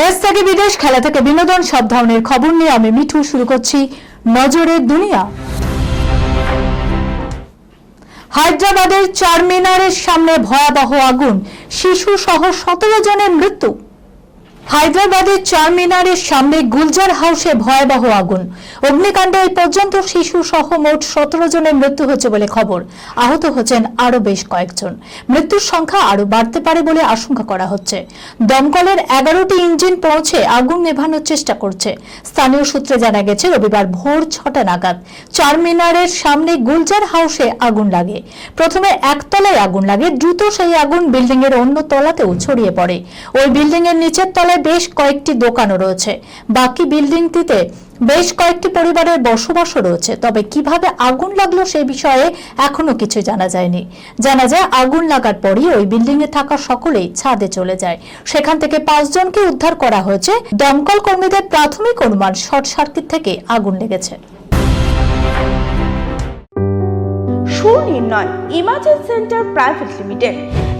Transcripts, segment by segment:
দেশ থেকে বিদেশ, খেলা থেকে বিনোদন, সব ধরনের খবর নিয়ে আমি মিঠু শুরু করছি নজরের দুনিয়া। হায়দ্রাবাদের চারমিনারের সামনে ভয়াবহ আগুন শিশু সহ সতেরো জনের মৃত্যু। হায়দ্রাবাদের চারমিনারের সামনে গুলজার হাউসে ভয়াবহ আগুন। অগ্নিকাণ্ডে এই পর্যন্ত শিশু সহ মোট সতেরো জনের মৃত্যু হয়েছে বলে খবর। আহত হচ্ছেন আরও বেশ কয়েকজন। মৃত্যুর সংখ্যা আরও বাড়তে পারে বলে আশঙ্কা করা হচ্ছে। দমকলের এগারোটি ইঞ্জিন পৌঁছে আগুন নেভানোর চেষ্টা করছে। স্থানীয় সূত্রে জানা গেছে, রবিবার ভোর ছটা নাগাদ চারমিনারের সামনে গুলজার হাউসে আগুন লাগে। প্রথমে একতলায় আগুন লাগে, দ্রুত সেই আগুন বিল্ডিং এর অন্য তলাতেও ছড়িয়ে পড়ে। ওই বিল্ডিং এর নিচের তলায় বেশ কয়েকটি দোকানও রয়েছে। বাকি বিল্ডিংটিতে বেশ কয়েকটি পরিবারের বসবাসও রয়েছে। তবে কীভাবে আগুন লাগল সেই বিষয়ে এখনও কিছু জানা যায়নি। জানা যায়, আগুন লাগার পরই ওই বিল্ডিং এ থাকা সকলেই ছাদে চলে যায়। সেখান থেকে পাঁচজনকে উদ্ধার করা হয়েছে। দমকল কর্মীদের প্রাথমিক অনুমান, শর্ট সার্কিট থেকে আগুন লেগেছে। Sunirnoy imaging centre private limited.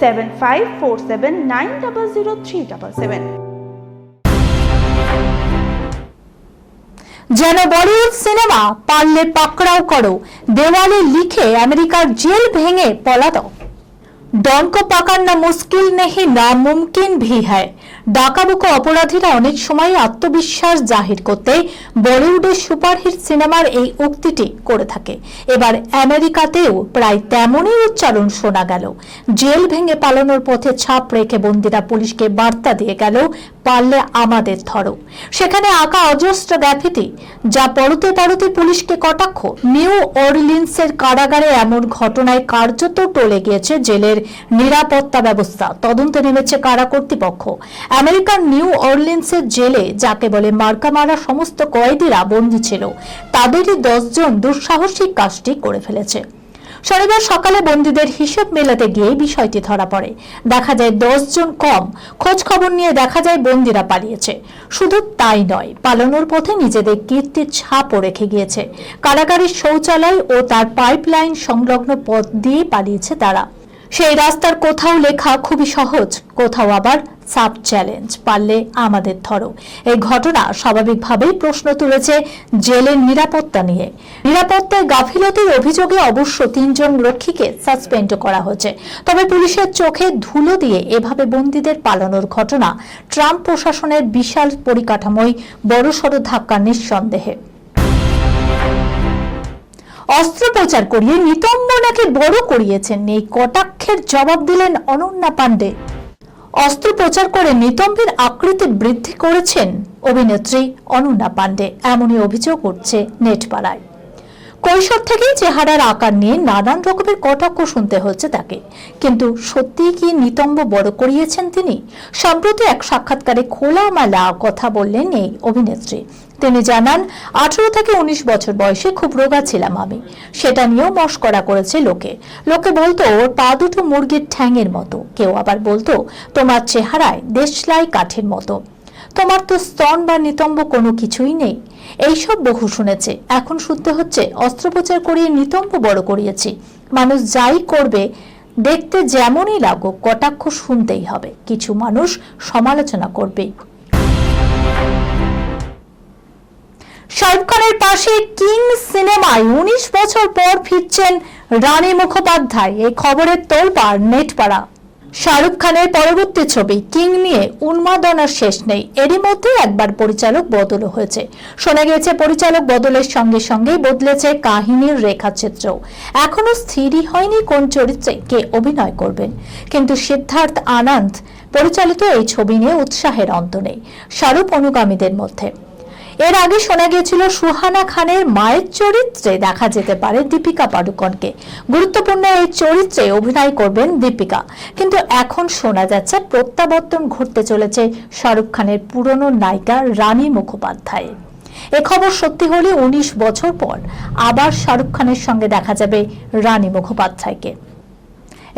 seven five four seven nine double zero three double seven যেন বলিউড সিনেমা পারলে পাকড়াও করো দেওয়ালে লিখে আমেরিকার জেল ভেঙে পলাতক ডন को पकड़ना मुश्किल नहीं नामुमकिन भी है ডাকাবুকো অপরাধীরা অনেক সময় আত্মবিশ্বাস জাহির করতে বলিউডের সুপারহিট সিনেমার এই উক্তিটি করে থাকে। এবার আমেরিকাতেও প্রায় তেমনই উচ্চারণ শোনা গেল। জেল ভেঙে পালানোর পথে ছাপ রেখে বন্দিরা পুলিশকে বার্তা দিয়ে গেল পারলে আমাদের ধরো। সেখানে আঁকা অজস্র গ্যাফিতি যা পরতে পরতে পুলিশকে কটাক্ষ। নিউ অরলিন্সের কারাগারে এমন ঘটনায় কার্যত টলে গিয়েছে জেলের নিরাপত্তা ব্যবস্থা। তদন্তে নেমেছে কারা কর্তৃপক্ষ? আমেরিকার নিউ অরলিন্সের জেলে, যাকে বলে মার্কা মারা সমস্ত কয়েদিরা বন্দী ছিল, তাদেরই দশজন দুঃসাহসিক কাজটি করে ফেলেছে। শনিবার সকালে বন্দীদের হিসেব মেলাতে গিয়ে বিষয়টি ধরা পড়ে। দেখা যায় দশ জন কম। খোঁজ খবর নিয়ে দেখা যায় বন্দীরা পালিয়েছে। শুধু তাই নয়, পালানোর পথে নিজেদের কীর্তির ছাপও রেখে গিয়েছে। কারাগারের শৌচালয় ও তার পাইপলাইন সংলগ্ন পথ দিয়ে পালিয়েছে তারা। সেই রাস্তার কোথাও লেখা খুবই সহজ, কোথাও আবার সাব চ্যালেঞ্জ পারলে আমাদের ধরো। এই ঘটনা স্বাভাবিকভাবেই প্রশ্ন তুলেছে জেলের নিরাপত্তা নিয়ে। নিরাপত্তায় গাফিলতির অভিযোগে অবশ্য তিনজন রক্ষীকে সাসপেন্ড করা হয়েছে। তবে পুলিশের চোখে ধুলো দিয়ে এভাবে বন্দীদের পালানোর ঘটনা ট্রাম্প প্রশাসনের বিশাল পরিকাঠামোয় বড়সড় ধাক্কা নিঃসন্দেহে। অস্ত্রোপচার করিয়ে নিতম্ব নাকি বড় করিয়েছেন। এই কটাক্ষের জবাব দিলেন অনন্যা পাণ্ডে। অস্ত্রোপচার করে নিতম্বের আকৃতি বৃদ্ধি করেছেন অভিনেত্রী অনন্যা পাণ্ডে। এমনই অভিযোগ উঠছে নেটপাড়ায়। কৈশোর থেকেই চেহারার আকার নিয়ে নানান রকমের কটাক্ষ শুনতে হচ্ছে তাকে। কিন্তু সত্যি কি নিতম্ব বড় করিয়েছেন তিনি? সম্প্রতি এক সাক্ষাৎকারে খোলামেলা কথা বললেন এই অভিনেত্রী। তিনি জানান, আঠারো থেকে উনিশ বছর বয়সে খুব রোগা ছিলাম আমি। সেটা নিয়েও মস্করা করেছে লোকে। লোকে বলতো, ওর পা দুটো মুরগির ঠ্যাংয়ের মতো। কেউ আবার বলতো, তোমার চেহারায় দেশলাই কাঠের মতো। তোমার তো স্তন বা নিতম্ব কোনো কিছুই নেই। এইসব বহু শুনেছে। এখন শুনতে হচ্ছে, অস্ত্রোপচার করিয়ে নিতম্ব বড় করিয়েছি। মানুষ যাই করবে, দেখতে যেমনই লাগুক, কটাক্ষ শুনতেই হবে। কিছু মানুষ সমালোচনা করবেই শাহরুখ খানের পাশে কিং সিনেমায় উনিশ বছর পর ফিরছেন রানী মুখোপাধ্যায়। এই খবরের তোলপাড় নেটপাড়া। শাহরুখ খানের পরবর্তী ছবি কিং নিয়ে উন্মাদনার শেষ নেই। এরই মধ্যে একবার পরিচালক বদলও হয়েছে। শোনা গিয়েছে, পরিচালক বদলের সঙ্গে সঙ্গেই বদলেছে কাহিনীর রেখাচিত্র এখনও স্থিরই হয়নি কোন চরিত্রে কে অভিনয় করবেন। কিন্তু সিদ্ধার্থ আনন্দ পরিচালিত এই ছবি নিয়ে উৎসাহের অন্ত নেই। শাহরুখ অনুগামীদের মধ্যে। এর আগে শোনা গিয়েছিল সুহানা খানের মায়ের চরিত্রে দেখা যেতে পারে দীপিকা পাডুকোনকে। গুরুত্বপূর্ণ এই চরিত্রে অভিনয় করবেন দীপিকা। কিন্তু এখন শোনা যাচ্ছে প্রত্যাবর্তন ঘটতে চলেছে শাহরুখ খানের পুরনো নায়িকা রানী মুখোপাধ্যায়। এ খবর সত্যি হলে উনিশ বছর পর আবার শাহরুখ খানের সঙ্গে দেখা যাবে রানী মুখোপাধ্যায়কে।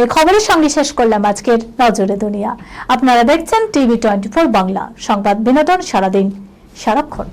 এই খবরের সঙ্গে শেষ করলাম আজকের নজরে দুনিয়া। আপনারা দেখছেন টিভি টোয়েন্টি বাংলা। সংবাদ বিনোদন সারাদিন সারাক্ষণ।